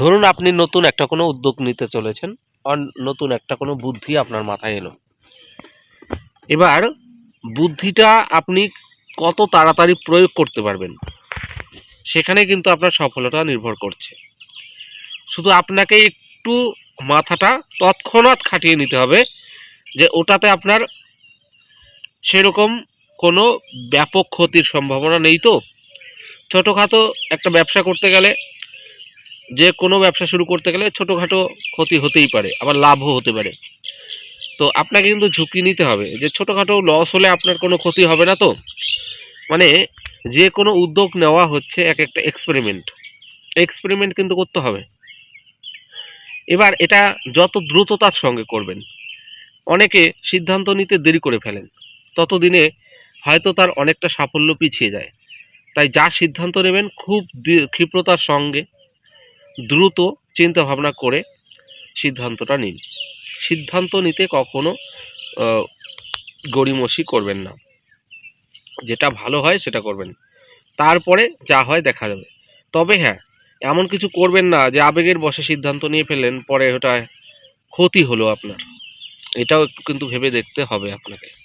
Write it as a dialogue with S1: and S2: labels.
S1: ধরুন আপনি নতুন একটা কোনো উদ্যোগ নিতে চলেছেন নতুন একটা কোনো বুদ্ধি আপনার মাথায় এলো। এবার বুদ্ধিটা আপনি কত তাড়াতাড়ি প্রয়োগ করতে পারবেন, সেখানে কিন্তু আপনার সফলতা নির্ভর করছে। শুধু আপনাকে একটু মাথাটা তৎক্ষণাৎ খাটিয়ে নিতে হবে যে ওটাতে আপনার সেরকম কোনো ব্যাপক ক্ষতির সম্ভাবনা নেই তো। ছোটোখাটো একটা ব্যবসা করতে গেলে যে কোনো ব্যবসা শুরু করতে গেলে ছোটোখাটো ক্ষতি হতেই পারে, আবার লাভও হতে পারে। তো আপনাকে কিন্তু ঝুঁকি নিতে হবে যে ছোটোখাটো লস হলে আপনার কোনো ক্ষতি হবে না তো। মানে যে কোনো উদ্যোগ নেওয়া হচ্ছে এক একটা এক্সপেরিমেন্ট এক্সপেরিমেন্ট কিন্তু করতে হবে। এবার এটা যত দ্রুততার সঙ্গে করবেন। অনেকে সিদ্ধান্ত নিতে দেরি করে ফেলেন। ততদিনে হয়তো তার অনেকটা সাফল্য পিছিয়ে যায়। তাই যা সিদ্ধান্ত নেবেন খুব ক্ষিপ্রতার সঙ্গে দ্রুত চিন্তা ভাবনা করে সিদ্ধান্তটা নিন। সিদ্ধান্ত নিতে কখনো গড়িমসি করবেন না। যেটা ভালো হয় সেটা করবেন। তারপরে যা হয় দেখা যাবে। তবে হ্যাঁ এমন কিছু করবেন না যে আবেগের বশে সিদ্ধান্ত নিয়ে ফেললেন, পরে ওটা ক্ষতি হলো আপনার। এটাও কিন্তু ভেবে দেখতে হবে আপনাকে।